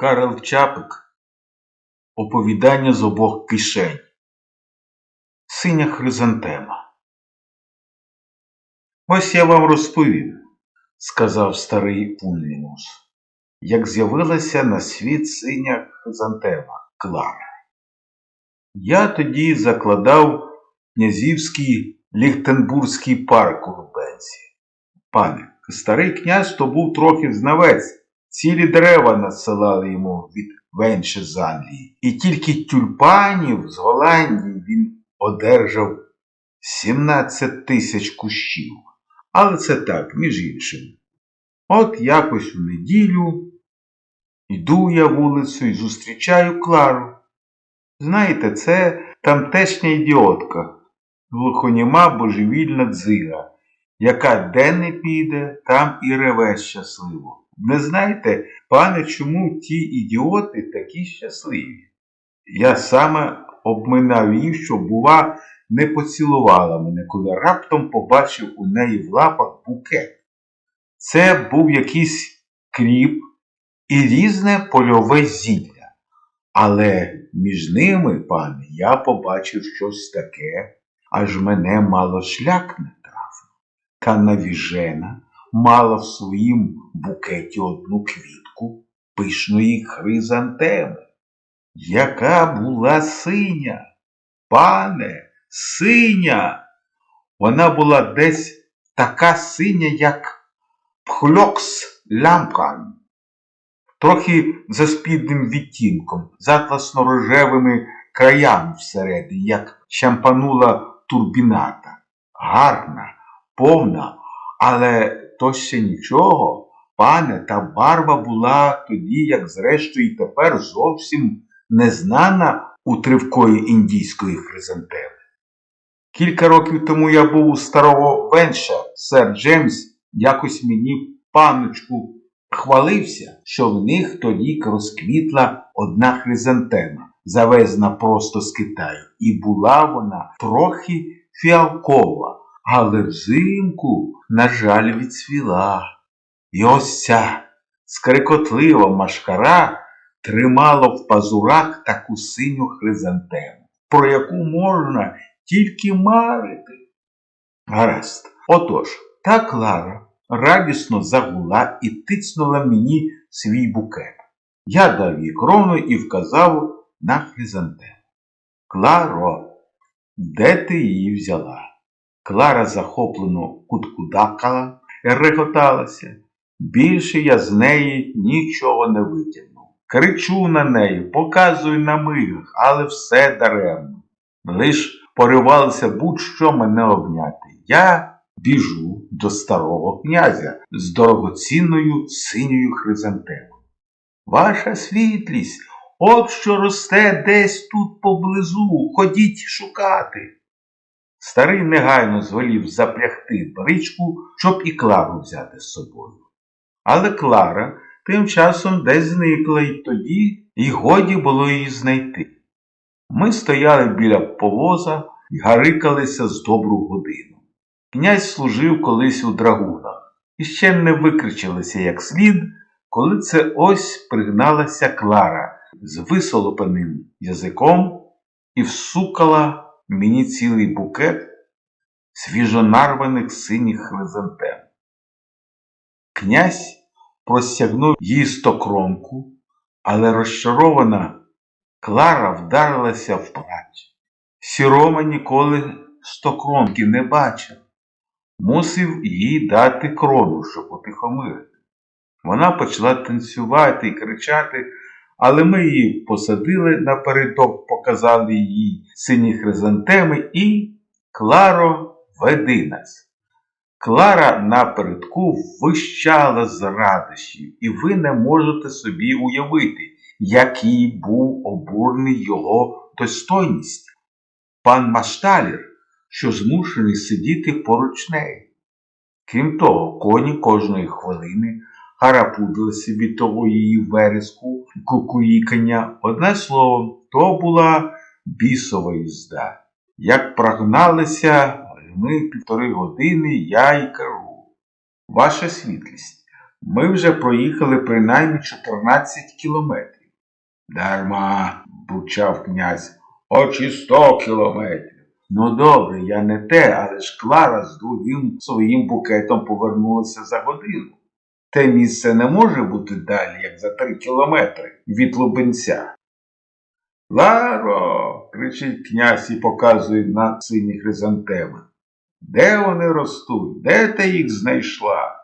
Карл Чапик Оповідання з обох кишень. Синя хризантема. Ось я вам розповім, сказав старий Пульмінус, як з'явилася на світ синя хризантема Клара. Я тоді закладав князівський Ліхтенбурзький парк у Лубенці. Пане, старий князь то був трохи знавець. Цілі дерева надсилали йому від венше з Англії. І тільки тюльпанів з Голландії він одержав 17 тисяч кущів. Але це так, між іншим. От якось у неділю йду я вулицею і зустрічаю Клару. Знаєте, це тамтешня ідіотка, глухоніма божевільна дзига, яка де не піде, там і реве щасливо. Не знаєте, пане, чому ті ідіоти такі щасливі? Я саме обминав її, щоб, бува, не поцілувала мене, коли раптом побачив у неї в лапах букет. Це був якийсь кріп і різне польове зілля. Але між ними, пане, я побачив щось таке, аж мене мало шлях не трафив. Та навіжена мала в своїм букеті одну квітку пишної хризантеми, яка була синя. Пане, синя. Вона була десь така синя, як пхльокс лямкан, трохи за спідним відтінком, з атласно-рожевими краями всередині, як шампанула турбіната. Гарна, повна, але то ще нічого, пане, та барва була тоді, як зрештою і тепер зовсім незнана у тривкої індійської хризантеми. Кілька років тому я був у старого венша, сер Джеймс якось мені, паночку, хвалився, що в них торік розквітла одна хризантема, завезена просто з Китаю, і була вона трохи фіалкова, але взимку, на жаль, відцвіла. І ось ця скрикотлива машкара тримала в пазурах таку синю хризантему, про яку можна тільки марити. Гаразд. Отож, та Клара радісно загула і тицнула мені свій букет. Я дав їй крону і вказав на хризантему. Кларо, де ти її взяла? Клара захоплено куткудакала реготалася. Більше я з неї нічого не витягнув. Кричу на неї, показую на мигах, але все даремно. Лиш поривалися будь-що мене обняти. Я біжу до старого князя з дорогоцінною синьою хризантемою. Ваша світлість, от що росте десь тут поблизу, ходіть шукати. Старий негайно звелів запрягти бричку, щоб і Клару взяти з собою. Але Клара тим часом десь зникла, і тоді й годі було її знайти. Ми стояли біля повоза і гарикалися з добру годину. Князь служив колись у драгунах і ще не викричалися як слід, коли це ось пригналася Клара з висолопаним язиком і всукала мені цілий букет свіжонарваних синіх хризантем. Князь простягнув їй стокромку, але розчарована Клара вдарилася в плач. Сірома ніколи стокромки не бачив. Мусив їй дати крону, щоб утихомирити. Вона почала танцювати і кричати, але ми її посадили напередок, показали їй сині хризантеми і Кларо веди нас. Клара напередку вищала з радощів, і ви не можете собі уявити, який був обурний його достойність. Пан Машталір, що змушений сидіти поруч неї. Крім того, коні кожної хвилини харапудилися від того її вереску кукуїкання. Одне слово, то була бісова їзда. Як прогналися ми півтори години, я й кажу. Ваша світлість, Ми вже проїхали принаймні 14 кілометрів. Дарма, бурчав князь, очі 100 кілометрів. Ну добре, я не те, але ж Клара з другим своїм букетом повернулася за годину. Те місце не може бути далі, як за три кілометри від Лубенця. Ларо. кричить князь і показує на сині хризантеми. Де вони ростуть? Де ти їх знайшла?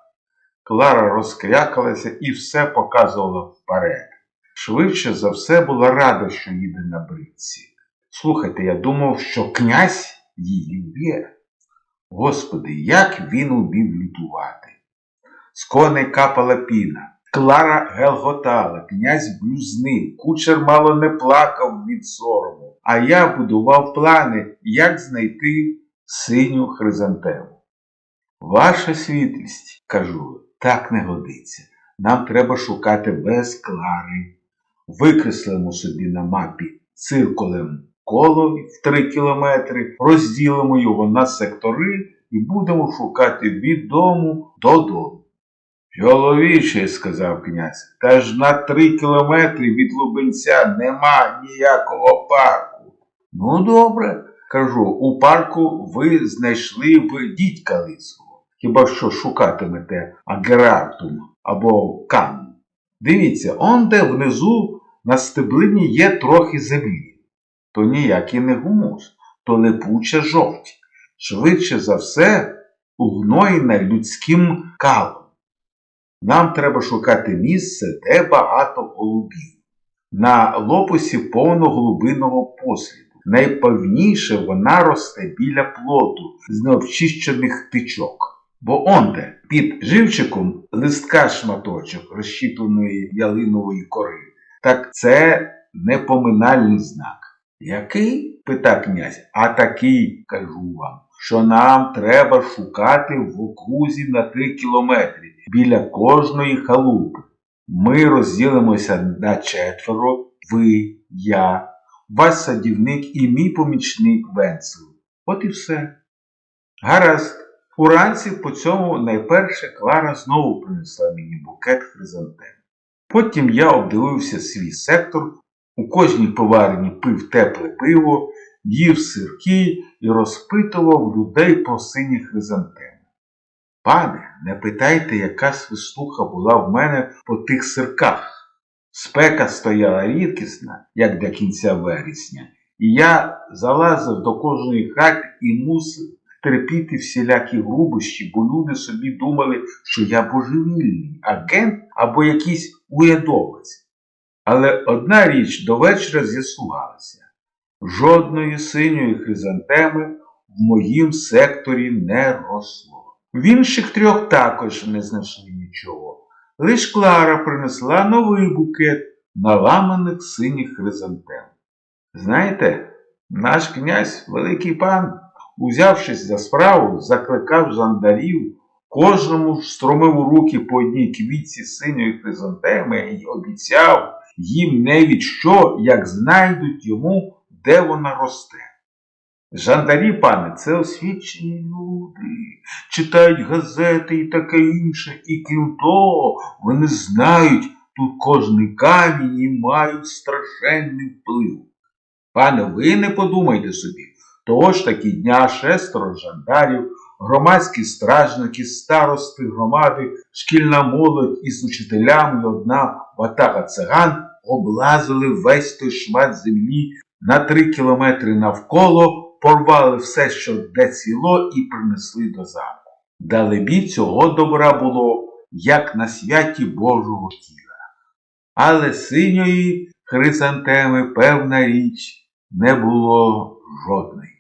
Клара розкрякалася і все показувала вперед. Швидше за все була рада, що їде на бритці. Слухайте, я думав, що князь її вб'є. Господи, як він умів лютувати. З коней капала піна. Клара гелготала, князь блюзнив, кучер мало не плакав від сорому, а я будував плани, як знайти синю хризантему. Ваша світлість, кажу, так не годиться. Нам треба шукати без Клари. Викреслимо собі на мапі циркулем коло в три кілометри, розділимо його на сектори і будемо шукати від дому до дому. Чоловіче, сказав князь, та ж на три кілометри від Лубенця нема ніякого парку. Ну, добре, кажу, у парку ви знайшли б дідька лисого. Хіба що шукатимете Агерартум або Канну. Дивіться, он де внизу на стеблині є трохи землі. То ніякий не гумус, то липуча жовть. Швидше за все, угноєна людським калом. Нам треба шукати місце, де багато голубів. На лопусі повно голубиного посліду. Найпевніше вона росте біля плоту з необчищених тичок. Бо онде, під живчиком листка шматочок розщіпленої ялинової кори. Так це непоминальний знак. Який? пита князь. А такий, кажу вам, що нам треба шукати в окрузі на три кілометри біля кожної халупи. Ми розділимося на четверо, ви, я, ваш садівник і мій помічник Венцел. От і все. Гаразд. Уранці по цьому найперше Клара знову принесла мені букет хризантем. Потім я обдивився свій сектор, у кожній поварині пив тепле пиво, їв сирки і розпитував людей про сині хризантеми. Пане, не питайте, яка свистуха була в мене по тих сирках. Спека стояла рідкісна, як до кінця вересня, і я залазив до кожної хати і мусив терпіти всілякі грубощі, бо люди собі думали, що я божевільний, агент або якийсь уядовець. Але одна річ до вечора з'ясувалася. Жодної синьої хризантеми в моїм секторі не росло. В інших трьох також не знайшли нічого. Лиш Клара принесла новий букет наламаних синіх хризантем. Знаєте, наш князь, великий пан, узявшись за справу, закликав жандарів, кожному стромив у руки по одній квітці синьої хризантеми і обіцяв їм не від що, як знайдуть йому, де вона росте. Жандарі, пане, це освічені люди, читають газети і таке інше, і крім того, вони знають тут кожний камінь і мають страшенний вплив. Пане, ви не подумайте собі, того ж таки дня шестеро жандарів, громадські стражники, старости громади, шкільна молодь із учителями одна ватага циган облазили весь той шмат землі на три кілометри навколо порвали все, що де ціло, і принесли до замку. Далебі цього добра було, як на святі Божого тіла. Але синьої хризантеми, певна річ, не було жодної.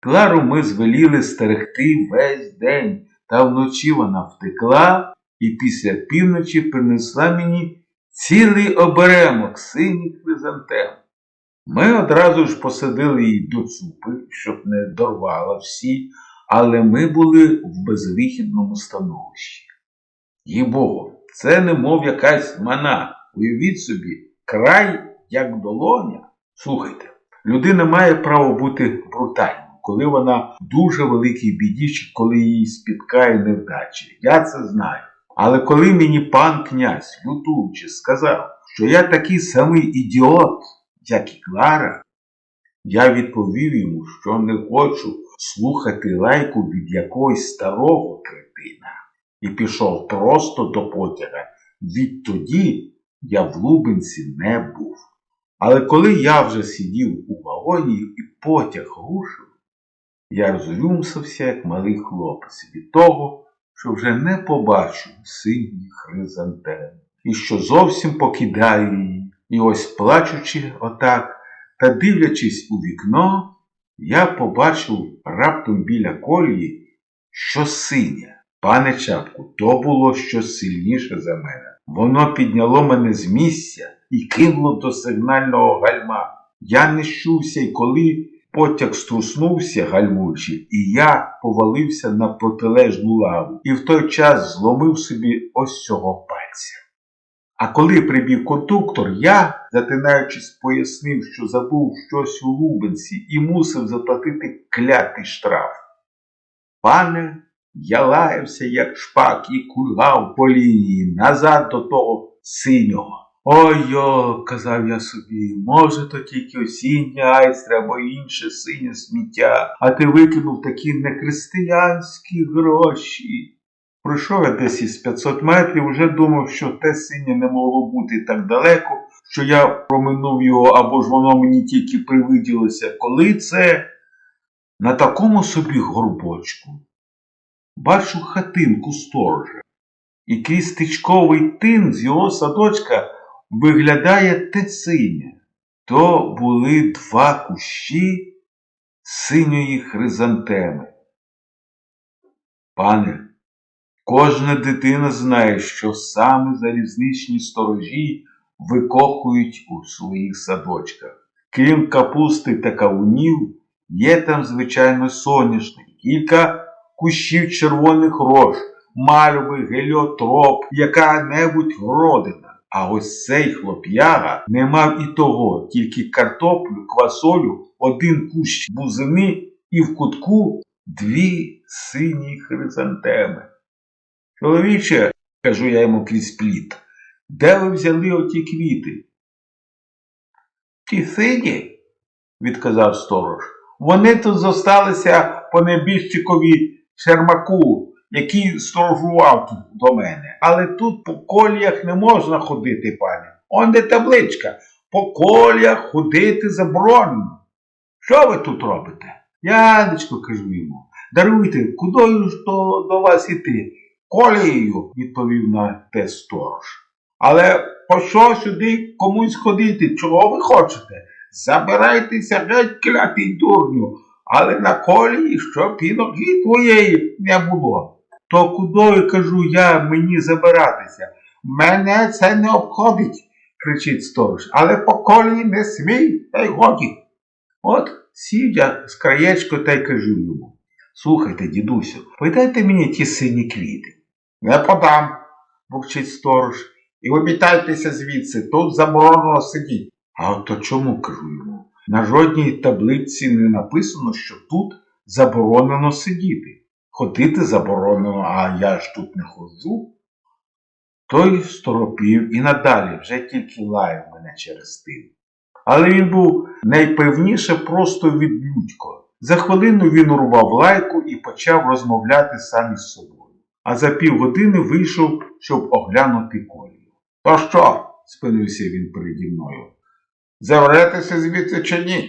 Клару ми звеліли стерегти весь день, та вночі вона втекла і після півночі принесла мені цілий оберемок синіх хризантем. Ми одразу ж посадили її до цупи, щоб не дорвала всі, але ми були в безвихідному становищі. Їй Богу, це немов якась мана. Уявіть собі, край як долоня. Слухайте, людина має право бути брутальною, коли вона в дуже великій біді, чи коли її спіткає невдачі. Я це знаю. Але коли мені пан князь, лютуючи, сказав, що я такий самий ідіот, як і Клара, я відповів йому, що не хочу слухати лайку від якогось старого кретина, і пішов просто до потяга. Відтоді я в Лубенці не був. Але коли я вже сидів у вагоні і потяг рушив, я розрюмсався, як малий хлопець, від того, що вже не побачу синіх хризантем, і що зовсім покидаю її. І ось плачучи отак та дивлячись у вікно, я побачив раптом біля колії, що синє. Пане чапку, то було щось сильніше за мене. Воно підняло мене з місця і кинуло до сигнального гальма. Я не щувся, і коли потяг струснувся, гальмуючи, і я повалився на протилежну лаву, і в той час зломив собі ось цього пальця. А коли прибіг кондуктор, я, затинаючись, пояснив, що забув щось у Лубенці і мусив заплатити клятий штраф. Пане, я лаявся, як шпак, і кульгав по лінії назад до того синього. Ой-йо, казав я собі, може то тільки осіння айстра або інше синє сміття, а ти викинув такі нехристиянські гроші. Пройшов я десь із 500 метрів, уже думав, що те синє не могло бути так далеко, що я проминув його, або ж воно мені тільки привиділося. Коли це на такому собі горбочку бачу хатинку сторожа, і крізь стичковий тин з його садочка виглядає те синє. То були два кущі синьої хризантеми. Пане, кожна дитина знає, що саме залізничні сторожі викохують у своїх садочках. Крім капусти та кавунів, є там, звичайно, соняшник, кілька кущів червоних рож, мальви, геліотроп, яка-небудь родина. А ось цей хлоп'яга не мав і того, тільки картоплю, квасолю, один кущ бузини і в кутку дві сині хризантеми. Чоловіче, кажу я йому крізь пліт, де ви взяли оті квіти? Ті сині, відказав сторож. Вони тут зосталися по небіжчикові Шермаку, який сторожував тут до мене. Але тут по коліях не можна ходити, пане. Он де табличка. По коліях ходити заборонено. Що ви тут робите? Янечко, кажу йому. Даруйте, кудою ж то до вас іти? Колією, відповів на те сторож. Але по що сюди комусь ходити? Чого ви хочете? Забирайтеся геть, клятий дурню, але на колії, щоб і ноги твоєї не було. То кудою, кажу я, мені забиратися? Мене це не обходить, кричить сторож, але по колії не смій, та й годі. От сів з краєчко та й кажу йому. Слухайте, дідусю, подайте мені ті сині квіти. Не подам, бурчить сторож, і вибітайтеся звідси, тут заборонено сидіти. А от то чому йому? На жодній таблиці не написано, що тут заборонено сидіти. Ходити заборонено, а я ж тут не ходжу. Той сторопів і надалі вже тільки лаяв мене через тим. Але він був найпевніше просто відлюдько. За хвилину він урвав лайку і почав розмовляти сам із собою. А за півгодини вийшов, щоб оглянути колію. То що? спинився він переді мною. Завретеся звідси чи ні?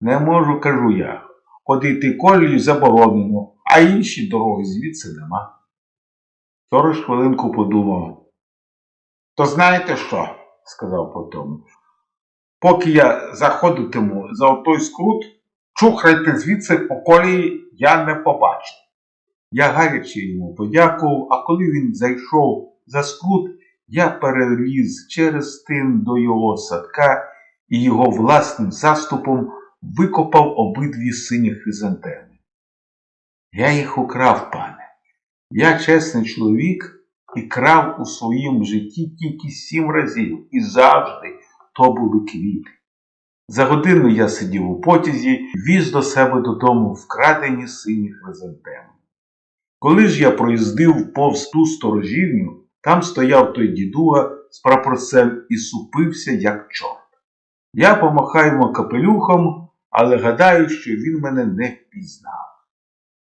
Не можу, кажу я. Ходити колію заборонено, а інші дороги звідси нема. Сторож хвилинку подумав. То знаєте що? сказав потім. Поки я заходитиму за отой скрут, чухайте звідси по колії я не побачу. Я гаряче йому подякував, а коли він зайшов за скрут, я переліз через тин до його садка і його власним заступом викопав обидві сині хризантеми. Я їх украв, пане. Я чесний чоловік і крав у своєму житті тільки сім разів, і завжди то були квіти. За годину я сидів у потязі, віз до себе додому вкрадені сині хризантеми. Коли ж я проїздив повз ту сторожівню, там стояв той дідуга з прапорцем і супився, як чорт. Я помахав йому капелюхом, але гадаю, що він мене не впізнав.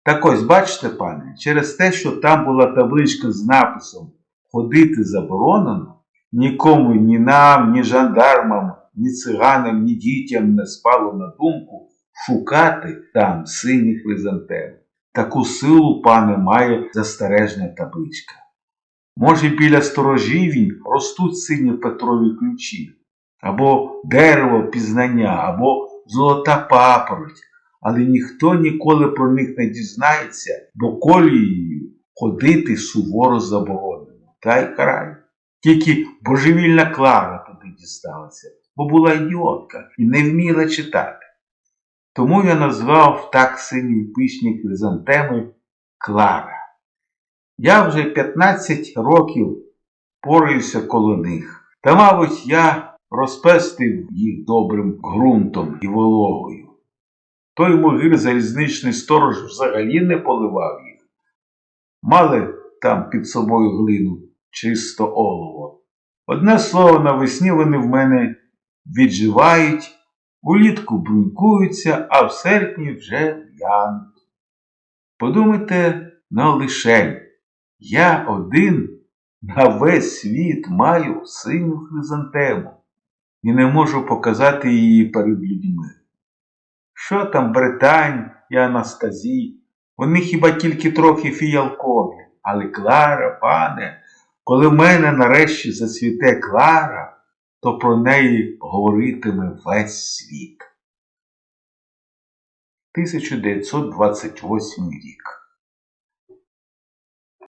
Так ось, бачите, пане, через те, що там була табличка з написом Ходити заборонено, нікому, ні нам, ні жандармам, ні циганам, ні дітям не спало на думку шукати там синіх хризантем. Таку силу, пане, має застережна табличка. Може, біля сторожівінь ростуть сині Петрові ключі, або дерево пізнання, або золота папороть, але ніхто ніколи про них не дізнається, бо колією ходити суворо заборонено. Та й край. Тільки божевільна Клара туди дісталася, бо була ідіотка і не вміла читати. Тому я назвав так сині пишні хризантеми Клара. Я вже 15 років пораюся коло них, та, мабуть, я розпестив їх добрим ґрунтом і вологою. Той могир залізничний сторож взагалі не поливав їх. Мали там під собою глину чисто олово. Одне слово, навесні вони в мене відживають, улітку брунькуються, а в серпні вже в'януть. Подумайте на лишень, я один на весь світ маю синю хризантему і не можу показати її перед людьми. Що там Британь і Анастазій? Вони хіба тільки трохи фіялкові, але Клара, пане, коли в мене нарешті зацвіте Клара, то про неї говоритиме весь світ. 1928 рік